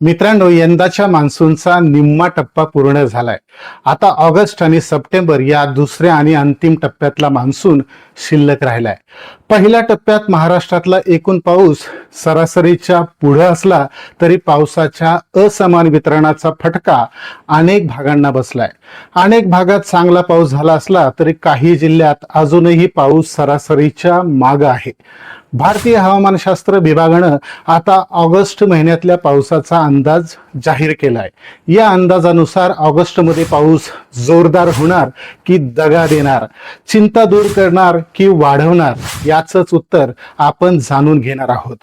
मित्रांनो यंदाच्या मान्सूनचा निम्मा टप्पा पूर्ण झालाय. आता ऑगस्ट आणि सप्टेंबर या दुसऱ्या आणि अंतिम टप्प्यातला मान्सून शिल्लक राहिलाय. पहिल्या टप्प्यात महाराष्ट्रातला एकूण पाऊस सरासरीच्या पुढे असला तरी पावसाच्या असमान वितरणाचा फटका अनेक भागांना बसलाय. अनेक भागात चांगला पाऊस झाला असला तरी काही जिल्ह्यात अजूनही पाऊस सरासरीच्या माग आहे. भारतीय हवामानशास्त्र विभागानं आता ऑगस्ट महिन्यातल्या पावसाचा अंदाज जाहीर केला आहे या अंदाजानुसार ऑगस्टमध्ये पाऊस जोरदार होणार की दगा देणार चिंता दूर करणार की वाढवणार याचंच उत्तर आपण जाणून घेणार आहोत.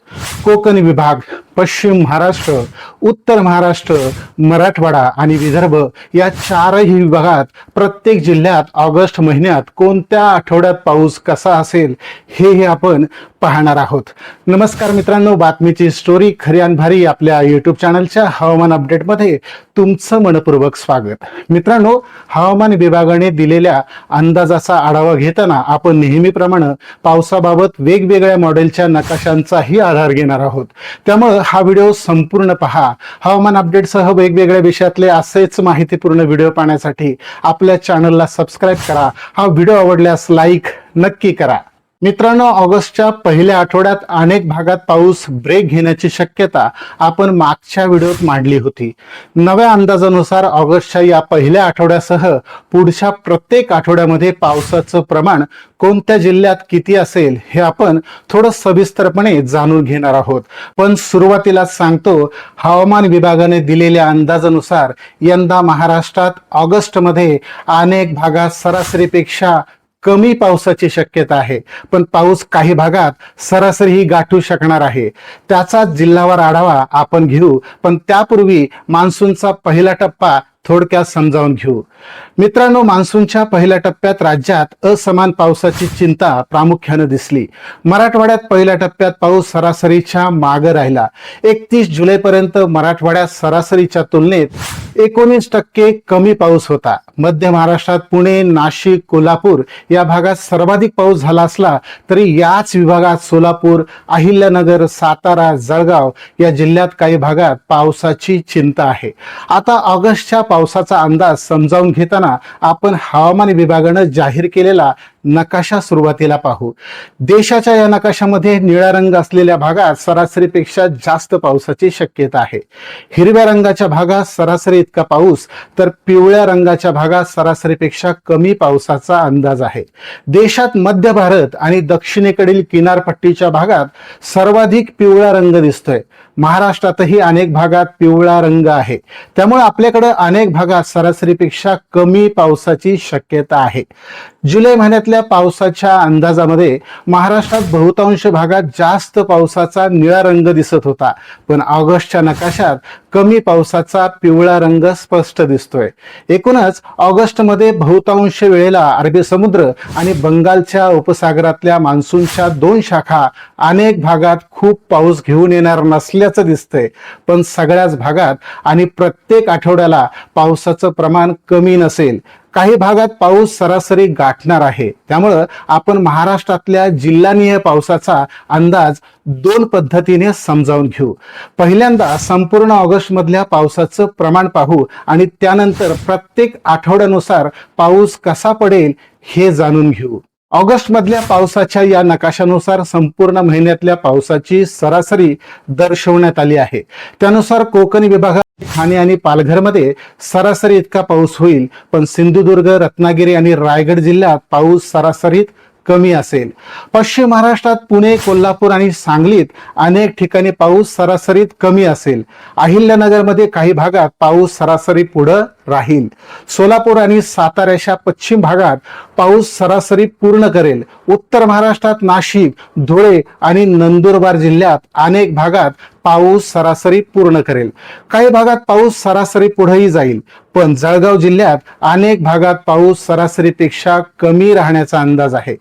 कोकण विभाग पश्चिम महाराष्ट्र उत्तर महाराष्ट्र मराठवाडा आणि विदर्भ या चारही विभागात प्रत्येक जिल्ह्यात ऑगस्ट महिन्यात कोणत्या आठवड्यात पाऊस कसा असेल हेही आपण पाहणार आहोत. नमस्कार मित्रांनो बातमीची स्टोरी खरी आणि भारी आपल्या यूट्यूब चॅनलच्या हवामान अपडेटमध्ये तुमचं मनपूर्वक स्वागत. मित्रांनो हवामान विभागाने दिलेल्या अंदाजाचा आढावा घेताना आपण नेहमीप्रमाणे पावसाबाबत वेगवेगळ्या मॉडेलच्या नकाशांचाही आधार घेणार आहोत. त्यामुळं हा व्हिडिओ संपूर्ण पहा. हवामान अपडेटसह वेगवेगळ्या विषयातले असेच माहितीपूर्ण व्हिडिओ पाहण्यासाठी आपल्या चॅनलला सबस्क्राईब करा. हा व्हिडिओ आवडल्यास लाईक नक्की करा. मित्रांनो ऑगस्टच्या पहिल्या आठवड्यात अनेक भागात पाऊस ब्रेक घेण्याची शक्यता आपण मागच्या व्हिडिओत मांडली होती. नव्या अंदाजानुसार ऑगस्टच्या या पहिल्या आठवड्यासह पुढच्या प्रत्येक आठवड्यामध्ये पावसाचं प्रमाण कोणत्या जिल्ह्यात किती असेल हे आपण थोडं सविस्तरपणे जाणून घेणार आहोत. पण सुरुवातीला सांगतो हवामान विभागाने दिलेल्या अंदाजानुसार यंदा महाराष्ट्रात ऑगस्टमध्ये अनेक भागात सरासरीपेक्षा कमी पावसाची शक्यता आहे. पण पाऊस काही भागात सरासरी गाठू शकणार आहे. त्याचा जिल्हावार आढावा आपण घेऊ. पण त्यापूर्वी मान्सूनचा पहिला टप्पा थोडक्यात समजावून घेऊ. मित्रांनो मान्सूनच्या पहिल्या टप्प्यात राज्यात असमान पावसाची चिंता प्रामुख्याने दिसली. मराठवाड्यात पहिल्या टप्प्यात पाऊस सरासरीच्या मागं राहिला. एकतीस जुलैपर्यंत मराठवाड्यात सरासरीच्या तुलनेत एकोणीस टक्के कमी पाऊस होता. मध्य महाराष्ट्रात पुणे नाशिक कोल्हापूर या भागात सर्वाधिक पाऊस झाला असला तरी याच विभागात सोलापूर अहिल्यानगर सातारा जळगाव या जिल्ह्यात काही भागात पावसाची चिंता आहे. आता ऑगस्टच्या पावसाचा अंदाज समजावून घेताना आपण हवामान विभागानं जाहीर केलेला नकाशा सुरुवातीला पाहू. देशाच्या या नकाशामध्ये निळा रंग असलेल्या भागात सरासरीपेक्षा जास्त पावसाची शक्यता आहे. हिरव्या रंगाच्या भागात सरासरी इतका पाऊस तर पिवळ्या रंगाच्या भागात सरासरीपेक्षा कमी पावसाचा अंदाज आहे. देशात मध्य भारत आणि दक्षिणेकडील किनारपट्टीच्या भागात सर्वाधिक पिवळा रंग दिसतोय. महाराष्ट्रातही अनेक भागात पिवळा रंग आहे. त्यामुळे आपल्याकडे अनेक भागात सरासरीपेक्षा कमी पावसाची शक्यता आहे. जुलै महिन्यातल्या पावसाच्या अंदाजामध्ये महाराष्ट्रात बहुतांश भागात जास्त पावसाचा निळा रंग दिसत होता. पण ऑगस्टच्या नकाशात कमी पावसाचा पिवळा रंग स्पष्ट दिसतोय. एकूणच ऑगस्टमध्ये बहुतांश वेळेला अरबी समुद्र आणि बंगालच्या उपसागरातल्या मान्सूनच्या दोन शाखा अनेक भागात खूप पाऊस घेऊन येणार नसल्याचं दिसतंय. पण सगळ्याच भागात आणि प्रत्येक आठवड्याला पावसाचं प्रमाण कमी नसेल. काही भागात पाऊस सरासरी गाठणार आहे. त्यामुळं आपण महाराष्ट्रातल्या जिल्हानिय पावसाचा अंदाज दोन पद्धतीने समजावून घेऊ. पहिल्यांदा संपूर्ण ऑगस्ट मधल्या पावसाचं प्रमाण पाहू आणि त्यानंतर प्रत्येक आठवड्यानुसार पाऊस कसा पडेल हे जाणून घेऊ. ऑगस्ट मधल्या पावसाच्या या नकाशानुसार संपूर्ण महिन्यातल्या पावसाची सरासरी दर्शवण्यात आली आहे. त्यानुसार कोकण विभागात ठाणे आणि पालघरमध्ये सरासरी इतका पाऊस होईल पण सिंधुदुर्ग रत्नागिरी आणि रायगड जिल्ह्यात पाऊस सरासरीत कमी असेल. पश्चिम महाराष्ट्रात पुणे कोल्हापूर आणि सांगलीत अनेक ठिकाणी पाऊस सरासरीत कमी असेल. अहिल्यानगरमध्ये काही भागात पाऊस सरासरी पुढं राहील. सोलापूर आणि साताऱ्याच्या पश्चिम भागात पाऊस सरासरी पूर्ण करेल. उत्तर महाराष्ट्रात नाशिक धुळे आणि नंदुरबार जिल्ह्यात अनेक भागात पाऊस सरासरी पूर्ण करेल. काही भागात पाऊस सरासरी पुढेही जाईल पण जळगाव जिल्ह्यात अनेक भागात पाऊस सरासरीपेक्षा कमी राहण्याचा अंदाज आहे.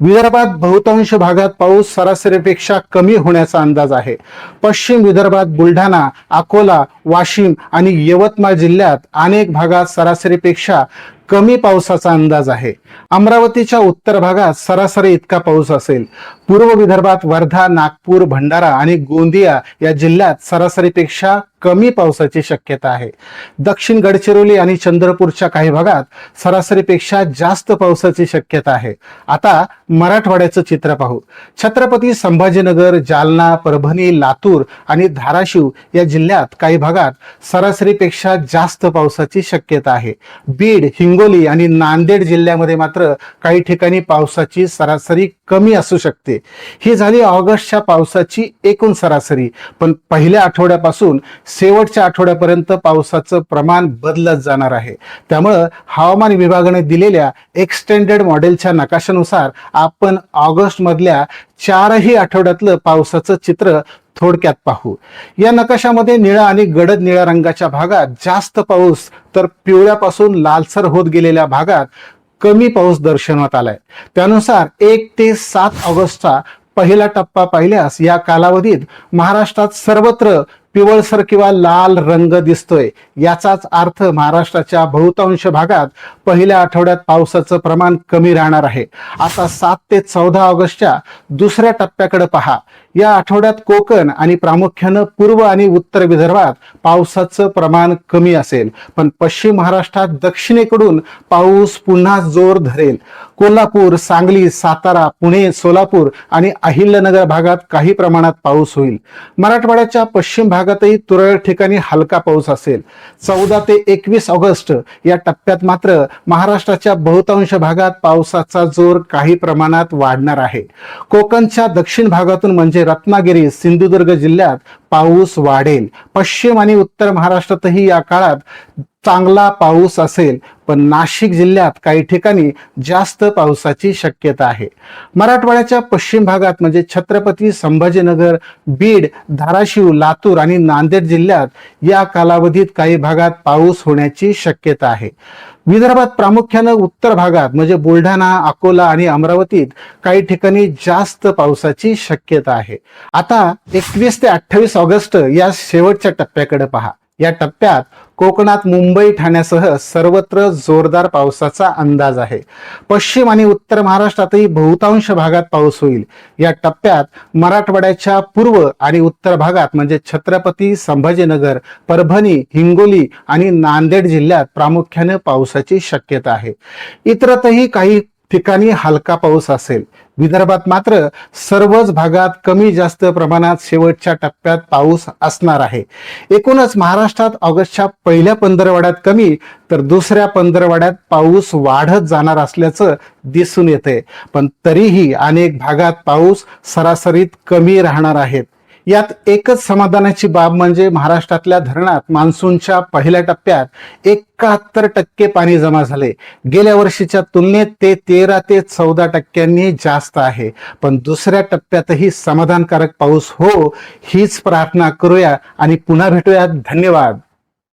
विदर्भात बहुतांश भागात पाऊस सरासरीपेक्षा कमी होण्याचा अंदाज आहे. पश्चिम विदर्भात बुलढाणा अकोला वाशिम आणि यवतमाळ जिल्ह्यात अनेक भागात सरासरीपेक्षा कमी पावसाचा अंदाज आहे. अमरावतीच्या उत्तर भागात सरासरी इतका पाऊस असेल. पूर्व विदर्भात वर्धा नागपूर भंडारा आणि गोंदिया या जिल्ह्यात सरासरीपेक्षा कमी पावसाची शक्यता आहे. दक्षिण गडचिरोली आणि चंद्रपूरच्या काही भागात सरासरीपेक्षा जास्त पावसाची शक्यता आहे. आता मराठवाड्याचं चित्र पाहू. छत्रपती संभाजीनगर जालना परभणी लातूर आणि धाराशिव या जिल्ह्यात काही भागात सरासरीपेक्षा जास्त पावसाची शक्यता आहे. बीड हिंगोली आणि नांदेड जिल्ह्यामध्ये मात्र काही ठिकाणी पावसाची सरासरी कमी असू शकते. ही झाली ऑगस्टच्या पावसाची एकूण सरासरी. पण पहिल्या आठवड्यापासून शेवटच्या आठवड्यापर्यंत पावसाचं प्रमाण बदलत जाणार आहे. त्यामुळं हवामान विभागाने दिलेल्या एक्सटेंडेड मॉडेलच्या नकाशानुसार आपण ऑगस्ट मधल्या चारही आठवड्यातलं पावसाचं चित्र थोडक्यात पाहू. या नकाशामध्ये निळा आणि गडद निळ्या रंगाच्या भागात जास्त पाऊस तर पिवळ्यापासून लालसर होत गेलेल्या भागात कमी पाऊस दर्शवण्यात आलाय. त्यानुसार एक ते सात ऑगस्टचा पहिला टप्पा पाहिल्यास या कालावधीत महाराष्ट्रात सर्वत्र पिवळसर किंवा लाल रंग दिसतोय. याचाच अर्थ महाराष्ट्राच्या बहुतांश भागात पहिल्या आठवड्यात पावसाचं प्रमाण कमी राहणार आहे. आता सात ते चौदा ऑगस्टच्या दुसऱ्या टप्प्याकडे पहा. या आठवड्यात कोकण आणि प्रामुख्यानं पूर्व आणि उत्तर विदर्भात पावसाचं प्रमाण कमी असेल. पण पश्चिम महाराष्ट्रात दक्षिणेकडून पाऊस पुन्हा जोर धरेल. कोल्हापूर सांगली सातारा पुणे सोलापूर आणि अहिल्यनगर भागात काही प्रमाणात पाऊस होईल. मराठवाड्याच्या पश्चिम भागातही तुरळक ठिकाणी हलका पाऊस असेल. चौदा ते एकवीस ऑगस्ट या टप्प्यात मात्र महाराष्ट्राच्या बहुतांश भागात पावसाचा जोर काही प्रमाणात वाढणार आहे. कोकणच्या दक्षिण भागातून म्हणजे रत्नागिरी सिंधुदुर्ग जिल्ह्यात पाऊस वाढेल. पश्चिम आणि उत्तर महाराष्ट्रातही या काळात चांगला पाऊस असेल. पण नाशिक जिल्ह्यात काही ठिकाणी जास्त पावसाची शक्यता आहे. मराठवाड्याच्या पश्चिम भागात म्हणजे छत्रपती संभाजीनगर बीड धाराशिव लातूर आणि नांदेड जिल्ह्यात या कालावधीत काही भागात पाऊस होण्याची शक्यता आहे. विदर्भात प्रामुख्यानं उत्तर भागात म्हणजे बुलढाणा अकोला आणि अमरावतीत काही ठिकाणी जास्त पावसाची शक्यता आहे. आता एकवीस ते अठ्ठावीस ऑगस्ट या शेवटच्या टप्प्याकडे पहा. या टप्प्यात कोकणात मुंबई ठाण्यासह सर्वत्र जोरदार पावसाचा अंदाज आहे. पश्चिम आणि उत्तर महाराष्ट्रातही बहुतांश भागात पाऊस होईल. या टप्प्यात मराठवाड्याच्या पूर्व आणि उत्तर भागात म्हणजे छत्रपती संभाजीनगर परभणी हिंगोली आणि नांदेड जिल्ह्यात प्रामुख्याने पावसाची शक्यता आहे. इतरतही काही ठिकाणी हलका पाऊस असेल. विदर्भात मात्र सर्वच भागात कमी जास्त प्रमाणात शेवटच्या टप्प्यात पाऊस असणार आहे. एकूणच महाराष्ट्रात ऑगस्टच्या पहिल्या पंधरवड्यात कमी तर दुसऱ्या पंधरवड्यात पाऊस वाढत जाणार असल्याचं दिसून येते पण तरीही अनेक भागात पाऊस सरासरीत कमी राहणार आहेत यात एकच समाधानाची बाब म्हणजे महाराष्ट्रातल्या धरणात मान्सूनच्या पहिल्या टप्प्यात एकाहत्तर टक्के पाणी जमा झाले. गेल्या वर्षीच्या तुलनेत ते तेरा ते चौदा टक्क्यांनी जास्त आहे. पण दुसऱ्या टप्प्यातही समाधानकारक पाऊस हो हीच प्रार्थना करूया आणि पुन्हा भेटूया धन्यवाद.